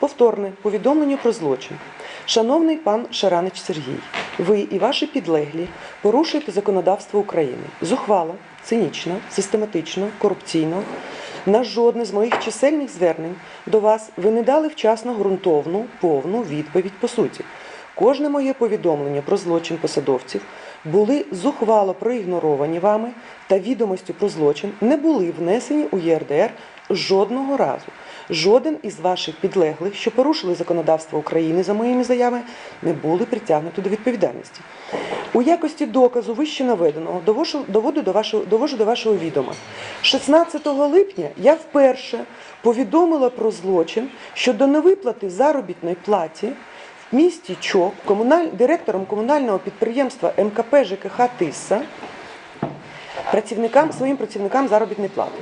Повторне повідомлення про злочин. Шановний пан Шаранич Сергій, ви і ваші підлеглі порушуєте законодавство України. Зухвало, цинічно, систематично, корупційно. На жодне з моїх чисельних звернень до вас ви не дали вчасно ґрунтовну, повну відповідь по суті. Кожне моє повідомлення про злочин посадовців були зухвало проігноровані вами та відомості про злочин не були внесені у ЄРДР жодного разу. Жоден із ваших підлеглих, що порушили законодавство України за моїми заявами, не були притягнуті до відповідальності. У якості доказу вище наведеного довожу, доводу до вашого, довожу до вашого відома. 16 липня я вперше повідомила про злочин щодо невиплати заробітної платі в місті Чоп комуналь... директором комунального підприємства МКП ЖКХ Тисса працівникам, своїм працівникам заробітної плати.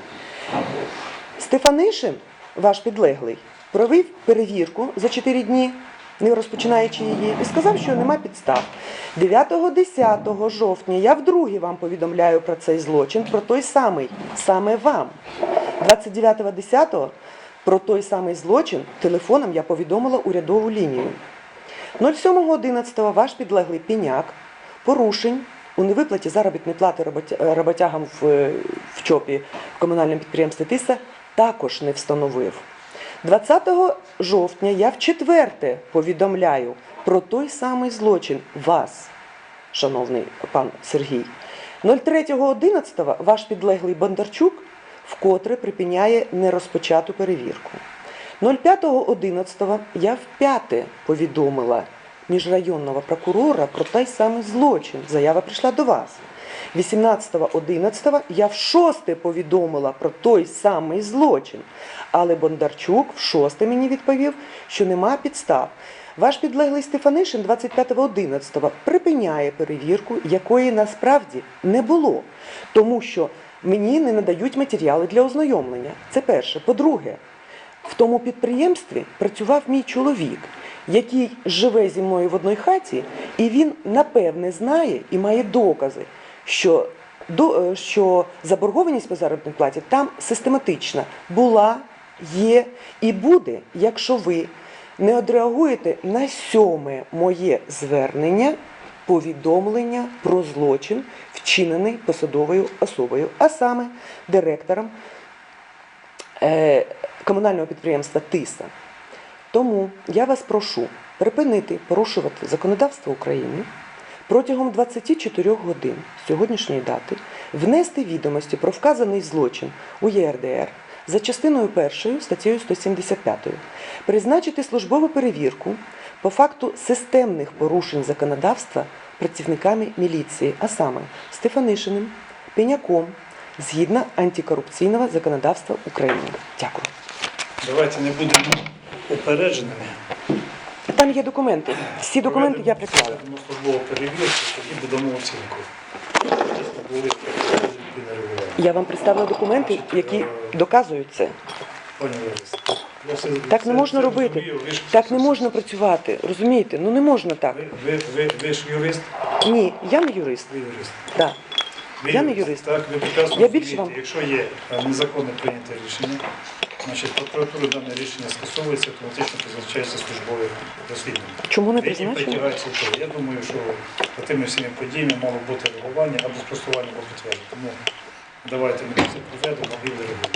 Стефанишин, ваш підлеглий, провів перевірку за 4 дні, не розпочинаючи її, і сказав, що нема підстав. 9-10 жовтня я вдруге вам повідомляю про цей злочин, про той самий, саме вам. 29-10 про той самий злочин телефоном я повідомила урядову лінію. 07.11 ваш підлеглий піняк порушень у невиплаті заробітної плати роботя- роботягам е, в ЧОПі в комунальному підприємстві ТИСА також не встановив. 20 жовтня я вчетверте повідомляю про той самий злочин вас, шановний пан Сергій. 03.11 ваш підлеглий Бондарчук вкотре припиняє нерозпочату перевірку. 05.11 я вп'яте повідомила міжрайонного прокурора про той самий злочин. Заява прийшла до вас. 18.11 я в шосте повідомила про той самий злочин. Але Бондарчук в шосте мені відповів, що нема підстав. Ваш підлеглий Стефанишин 25.11 припиняє перевірку, якої насправді не було, тому що мені не надають матеріали для ознайомлення. Це перше. По-друге, в тому підприємстві працював мій чоловік, який живе зі мною в одній хаті, і він напевне знає і має докази, що, е, що заборгованість по заробітній платі там систематична була, є і буде, якщо ви не відреагуєте на сьоме моє звернення повідомлення про злочин, вчинений посадовою особою, а саме директором е, комунального підприємства Тиса. Тому я вас прошу припинити порушувати законодавство України протягом 24 годин сьогоднішньої дати внести відомості про вказаний злочин у ЄРДР за частиною першою статтею 175, призначити службову перевірку по факту системних порушень законодавства працівниками міліції, а саме Стефанишиним, Пеняком, згідно антикорупційного законодавства України. Дякую. Давайте не будемо упередженими. Там є документи. Всі документи я приклала. Проведемо службову перевірку, тоді будемо оцінку. Я вам представила документи, які доказують це. Так не можна робити. Так не можна працювати. Розумієте? Ну не можна так. Ви, ви, ви, ж юрист, Ні, я не юрист. ви юрист. Ви Я не юрист. Так, ви прекрасно Я більше розумієте, вам- якщо є е, незаконне прийняте рішення, значить прокуратура дане рішення скасовується, автоматично призначається службове розслідування. Чому не призначено? Я думаю, що по тими всіми подіями мало бути реагування або спростування, або підтвердження. Тому давайте ми це проведемо і реагуємо.